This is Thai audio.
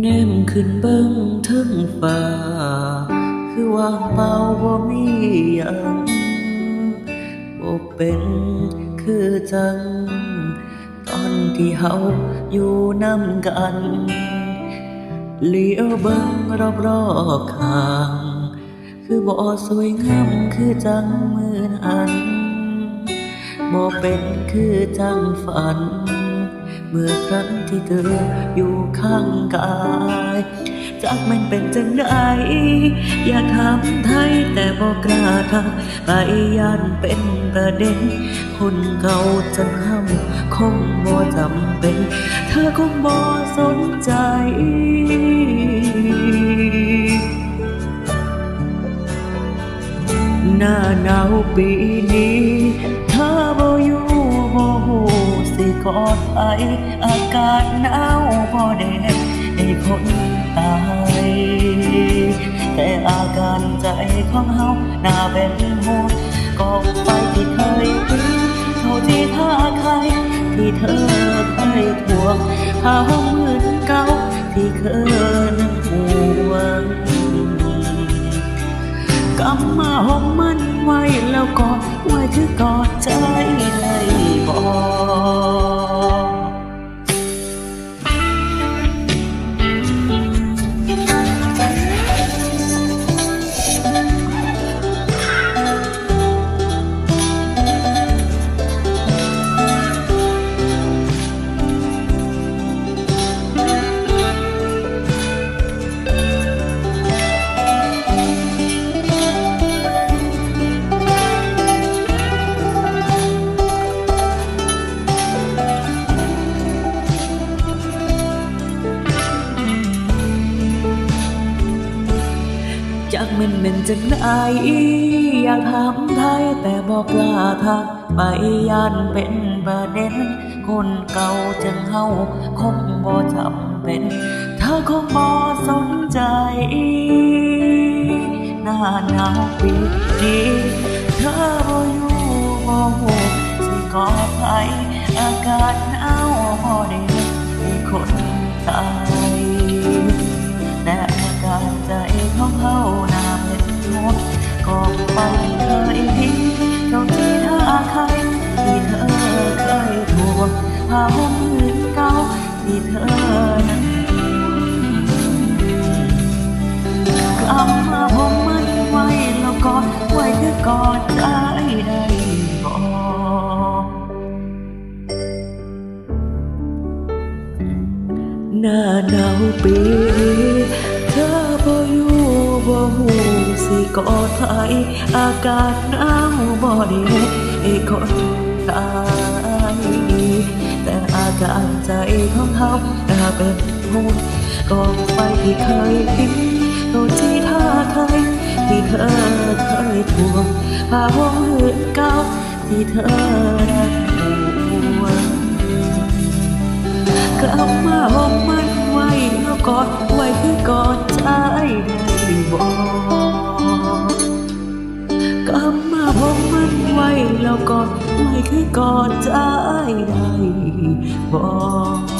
แนมขึ้นเบิ้งเทิงฟ้า คือว่างเปล่าบ่มีหยังบ่เป็นคือจัง ตอนที่เฮาอยู่นำกันเลี้ยวเบิ่งรอบๆข้าง คือบ่สวยงามคือจังมือนั้นบ่เป็นคือจังฝัน เมื่อครั้งที่เธออยู่ข้างกายจากมันเป็นจังไดอยากถามไทยแต่บอกกล้าทักไปย่านเป็นประเด็น คนเก่าจังห้ำคงบ่จำเป็น เธอคงบ่สนใจหน้าหนาวปี กอดไปอากาศหนาวบ่ได้ให้คนตาย แต่อาการใจของเฮาหน้าเป็นห่วงกองไฟที่เคยทิ้งเท่าที่ท่าใครที่เธอเคยทวงผ้าห่มมืนเก่าที่เคยนั้นห่วงกำมาหองมันไว้แล้วก็ จากมันเป็นจังไดอยากถามไทยแต่บอกกล้าทักไปย่านเป็นประเด็น คนเก่าจังเฮาคงบ่จำเป็น เธอคงบ่สนใจหน้าหนาวปีนี้เธอบ่อยู่บ่ฮู้สิกอดไผอากาศหนาวบ่ได้ หน้าหนาวปีเธอบ่อยู่บ่ฮู้สิกอดไผอากาศหนาวบ่ได้ให้คนตายแต่อาการใจของเขาน่าเป็นห่วงกองไฟที่เคยทิ้งโดนที่ท่าเคยที่เธอเคยทวงผ้าห่มหืนเก่าที่เธอนั้นห่วงกลับ อดไว้คือกอดใจได้บอกกำมาห้องมันไว้แล้วกอดไว้คือกอดใจได้บอก